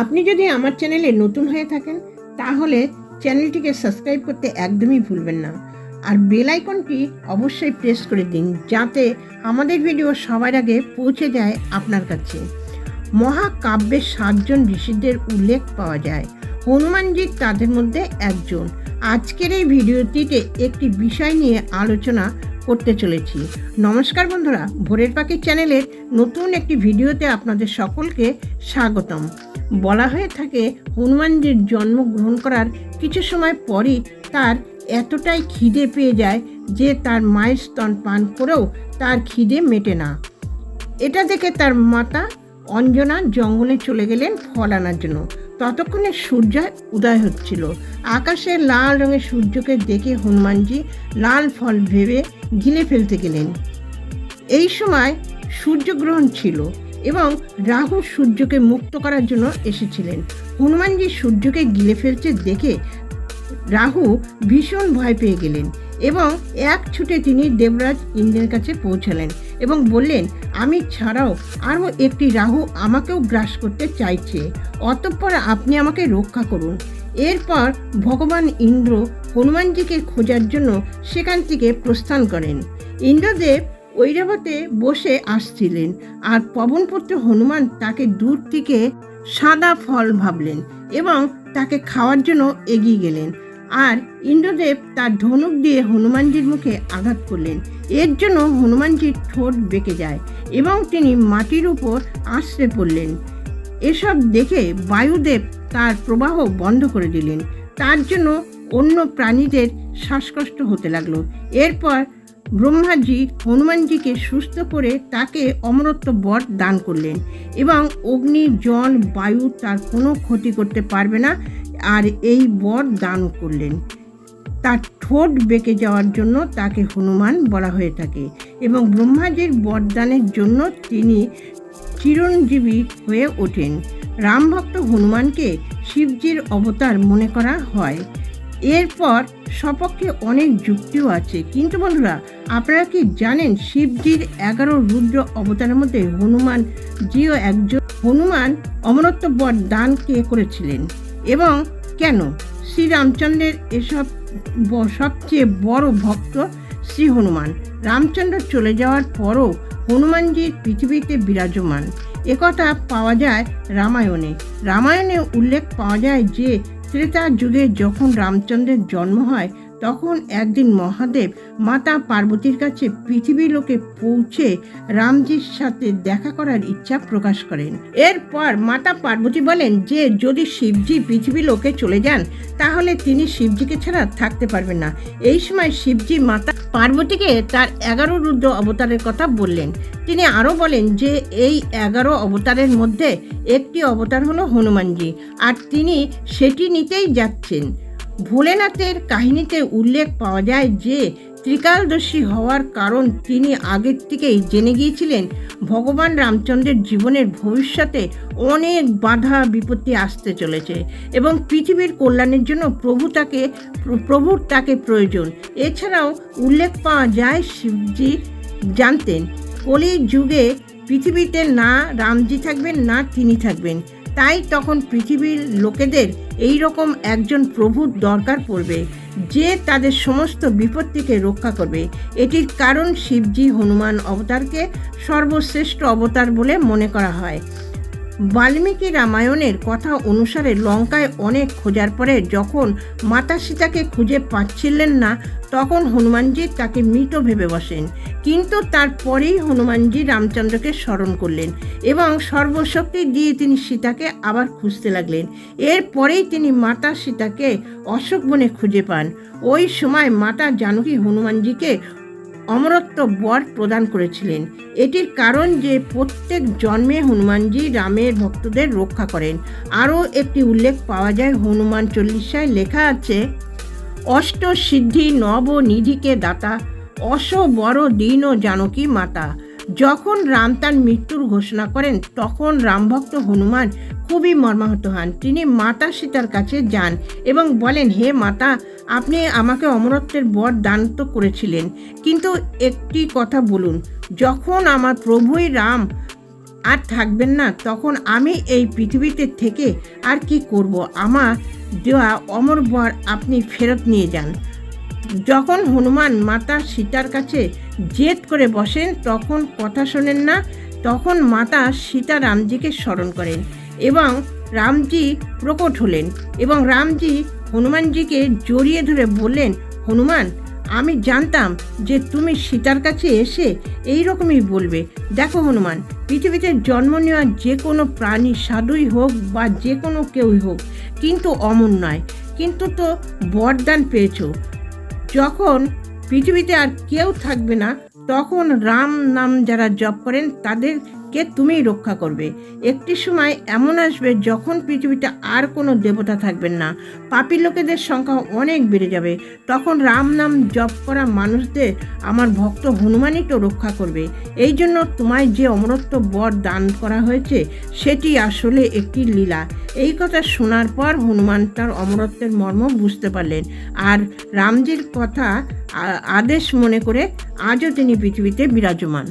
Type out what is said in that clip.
আপনি যদি আমার চ্যানেলে নতুন হয়ে থাকেন, তাহলে চ্যানেলটিকে সাবস্ক্রাইব করতে একদমই ভুলবেন না। আর বেল আইকনটি অবশ্যই প্রেস করে দিন, যাতে আমাদের ভিডিও সবার আগে পৌঁছে যায় আপনার কাছে। মহাকাব্যের সাতজন ঋষিদের উল্লেখ পাওয়া যায়। হনুমানজি তাদের মধ্যে একজন। আজকের এই ভিডিওটিতে একটি বিষয় নিয়ে আলোচনা করতে চলেছি। নমস্কার বন্ধুরা, ভোরের পাখি চ্যানেলের নতুন একটি ভিডিওতে আপনাদের সকলকে স্বাগতম। বলা হয়ে থাকে, হনুমানজির জন্মগ্রহণ করার কিছু সময় পরই তার এতটাই খিদে পেয়ে যায় যে তার মায়ের স্তন পান করেও তার খিদে মেটে না। এটা দেখে তার মাতা অঞ্জনা জঙ্গলে চলে গেলেন ফল আনার জন্য। ততক্ষণে সূর্য উদয় হচ্ছিল। আকাশে লাল রঙের সূর্যকে দেখে হনুমানজি লাল ফল ভেবে গিলে ফেলতে গেলেন। এই সময় সূর্যগ্রহণ ছিল এবং রাহু সূর্যকে মুক্ত করার জন্য এসেছিলেন। হনুমানজি সূর্যকে গিলে ফেলছে দেখে রাহু ভীষণ ভয় পেয়ে গেলেন এবং এক ছুটে তিনি দেবরাজ ইন্দ্রের কাছে পৌঁছালেন এবং বললেন, আমি ছাড়াও আরও একটি রাহু আমাকেও গ্রাস করতে চাইছে। অতঃপর আপনি আমাকে রক্ষা করুন। এরপর ভগবান ইন্দ্র হনুমানজিকে খোঁজার জন্য সেখান থেকে প্রস্থান করেন। ইন্দ্রদেব ঐরাবতে বসে আসছিলেন আর পবনপুত্র হনুমান তাকে দূর থেকে সাদা ফল ভাবলেন এবং তাকে খাওয়ার জন্য এগিয়ে গেলেন আর ইন্দ্রদেব তার ধনুক দিয়ে হনুমানজির মুখে আঘাত করলেন। এর জন্য হনুমানজির ঠোঁট বেঁকে যায় এবং তিনি মাটির উপর আশ্রে পড়লেন। এসব দেখে বায়ুদেব তার প্রবাহ বন্ধ করে দিলেন। তার জন্য অন্য প্রাণীদের শ্বাসকষ্ট হতে লাগল। এরপর ব্রহ্মাজি হনুমানজিকে সুস্থ করে তাকে অমরত্ব বর দান করলেন এবং অগ্নি, জল, বায়ু তার কোনো ক্ষতি করতে পারবে না আর এই বর দান করলেন। তার ঠোঁট বেঁকে যাওয়ার জন্য তাকে হনুমান বলা হয়ে থাকে এবং ব্রহ্মাজির বরদানের জন্য তিনি চিরঞ্জীবী হয়ে ওঠেন। রামভক্ত হনুমানকে শিবজির অবতার মনে করা হয়। এরপর সপক্ষে অনেক যুক্তিও আছে। কিন্তু বন্ধুরা, আপনারা কি জানেন শিবজির এগারো রুদ্র অবতারের মধ্যে হনুমান জিও একজন? হনুমান অমরত্ব বর দান কে করেছিলেন? এবং কেন? শ্রীরামচন্দ্রের এসব সবচেয়ে বড় ভক্ত শ্রী হনুমান। রামচন্দ্র চলে যাওয়ার পরও হনুমানজির পৃথিবীতে বিরাজমান। একথা পাওয়া যায় রামায়ণে। রামায়ণে উল্লেখ পাওয়া যায় যে ত্রেতা যুগে যখন রামচন্দ্রের জন্ম হয় তখন একদিন মহাদেব মাতা পার্বতীর কাছে পৃথিবী লোকে পৌঁছে রামজির সাথে দেখা করার ইচ্ছা প্রকাশ করেন। এরপর মাতা পার্বতী বলেন যে, যদি শিবজি পৃথিবী লোকে চলে যান, তাহলে তিনি শিবজিকে ছাড়া থাকতে পারবেন না। এই সময় শিবজি মাতা পার্বতীকে তার এগারো রুদ্র অবতারের কথা বললেন। তিনি আরও বলেন যে, এই এগারো অবতারের মধ্যে একটি অবতার হলো হনুমানজি, আর তিনি সেটি নিতেই যাচ্ছেন। ভোলেনাথের কাহিনীতে উল্লেখ পাওয়া যায় যে, ত্রিকালদর্শী হওয়ার কারণ তিনি আগের থেকেই জেনে গিয়েছিলেন, ভগবান রামচন্দ্রের জীবনের ভবিষ্যতে অনেক বাধা বিপত্তি আসতে চলেছে এবং পৃথিবীর কল্যাণের জন্য প্রভু তাকে, প্রভুর তাকে প্রয়োজন। এছাড়াও উল্লেখ পাওয়া যায় শিবজি জানতেন কলির যুগে পৃথিবীতে না রামজি থাকবেন, না তিনি থাকবেন। তাই তখন পৃথিবীর লোকেদের এই রকম একজন প্রভুর দরকার পড়বে, যে তাদের সমস্ত বিপদ থেকে রক্ষা করবে। এটির কারণ শিবজি হনুমান অবতারকে সর্বশ্রেষ্ঠ অবতার বলে মনে করা হয়। বাল্মীকি রামায়ণের কথা অনুসারে লঙ্কায় অনেক খোঁজার পরে যখন মাতা সীতাকে খুঁজে পাচ্ছিলেন না, তখন হনুমানজি তাকে মৃত ভেবে বসেন। কিন্তু তারপরেই হনুমানজি রামচন্দ্রকে স্মরণ করলেন এবং সর্বশক্তি দিয়ে তিনি সীতাকে আবার খুঁজতে লাগলেন। এরপরেই তিনি মাতা সীতাকে অশোক বনে খুঁজে পান। ওই সময় মাতা জানকী হনুমানজিকে অমরত্ব বর প্রদান করেছিলেন। এটির কারণ যে প্রত্যেক জন্মে হনুমানজি রামের ভক্তদের রক্ষা করেন। আরও একটি উল্লেখ পাওয়া যায় হনুমান চল্লিশায়। লেখা আছে, অষ্ট সিদ্ধি নব নিধিকে দাতা অস বড় দীন ও জানকী মাতা। যখন রাম তার মৃত্যুর ঘোষণা করেন, তখন রামভক্ত হনুমান খুবই মর্মাহত হন। তিনি মাতা সীতার কাছে যান এবং বলেন, হে মাতা, আপনি আমাকে অমরত্বের বর দান তো করেছিলেন, কিন্তু একটি কথা বলুন, যখন আমার প্রভুই রাম আর থাকবেন না, তখন আমি এই পৃথিবীতে থেকে আর কি করব? আমার দেওয়া অমর বর আপনি ফেরত নিয়ে যান। যখন হনুমান মাতা সীতার কাছে জেদ করে বসেন, তখন কথা শোনেন না তখন মাতা সীতা রামজিকে স্মরণ করেন এবং রামজি প্রকট হলেন এবং রামজি হনুমানজিকে জড়িয়ে ধরে বললেন, হনুমান, আমি জানতাম যে তুমি সীতার কাছে এসে এই রকমই বলবে। দেখো হনুমান, পৃথিবীতে জন্ম নেওয়া যে কোনো প্রাণী সাধুই হোক বা যে কোনো কেউই হোক, কিন্তু অমর নয়। কিন্তু তো বরদান পেয়েছ। যখন পৃথিবীতে আর কেউ থাকবে না তখন রাম নাম যারা জপ করেন, তাদেরকে তুমিই রক্ষা করবে। একটি সময় এমন আসবে, যখন পৃথিবীতে আর কোনো দেবতা থাকবেন না। পাপী লোকেদের সংখ্যা অনেক বেড়ে যাবে। তখন রাম নাম জপ করা মানুষদের আমার ভক্ত হনুমানই তো রক্ষা করবে। এই জন্য তোমায় যে অমরত্ব বর দান করা হয়েছে, সেটি আসলে একটি লীলা। এই কথা শোনার পর হনুমান তার অমরত্বের মর্ম বুঝতে পারলেন। আর রামজির কথা আদেশ মনে করে আজও তিনি পৃথিবীতে বিরাজমান।